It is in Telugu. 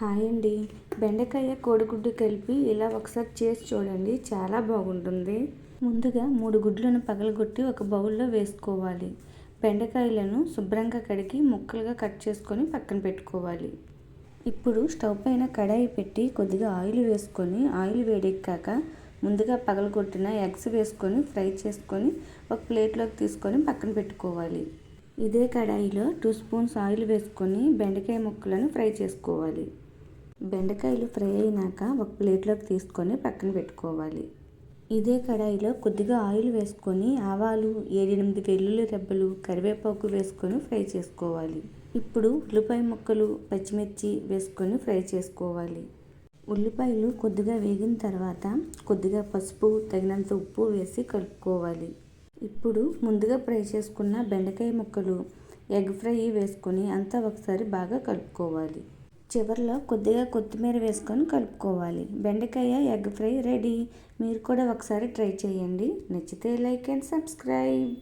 హాయ్ అండి. బెండకాయ కోడిగుడ్డు కలిపి ఇలా ఒకసారి చేసి చూడండి చాలా బాగుంటుంది. ముందుగా మూడు గుడ్లను పగలగొట్టి ఒక బౌల్లో వేసుకోవాలి. బెండకాయలను శుభ్రంగా కడిగి ముక్కలుగా కట్ చేసుకొని పక్కన పెట్టుకోవాలి. ఇప్పుడు స్టవ్ పైన కడాయి పెట్టి కొద్దిగా ఆయిల్ వేసుకొని ఆయిల్ వేడెక్కాక ముందుగా పగలగొట్టిన ఎగ్స్ వేసుకొని ఫ్రై చేసుకొని ఒక ప్లేట్లోకి తీసుకొని పక్కన పెట్టుకోవాలి. ఇదే కడాయిలో టూ స్పూన్స్ ఆయిల్ వేసుకొని బెండకాయ ముక్కలను ఫ్రై చేసుకోవాలి. బెండకాయలు ఫ్రై అయినాక ఒక ప్లేట్లోకి తీసుకొని పక్కన పెట్టుకోవాలి. ఇదే కడాయిలో కొద్దిగా ఆయిల్ వేసుకొని ఆవాలు ఏడెనిమిది వెల్లుల్లి రెబ్బలు కరివేపాకు వేసుకొని ఫ్రై చేసుకోవాలి. ఇప్పుడు ఉల్లిపాయ ముక్కలు పచ్చిమిర్చి వేసుకొని ఫ్రై చేసుకోవాలి. ఉల్లిపాయలు కొద్దిగా వేగిన తర్వాత కొద్దిగా పసుపు తగినంత ఉప్పు వేసి కలుపుకోవాలి. ఇప్పుడు ముందుగా ఫ్రై చేసుకున్న బెండకాయ ముక్కలు ఎగ్ ఫ్రై వేసుకొని అంతా ఒకసారి బాగా కలుపుకోవాలి. చివరిలో కొద్దిగా కొత్తిమీర వేసుకొని కలుపుకోవాలి. బెండకాయ ఎగ్ ఫ్రై రెడీ. మీరు కూడా ఒకసారి ట్రై చేయండి. నచ్చితే లైక్ అండ్ సబ్స్క్రైబ్.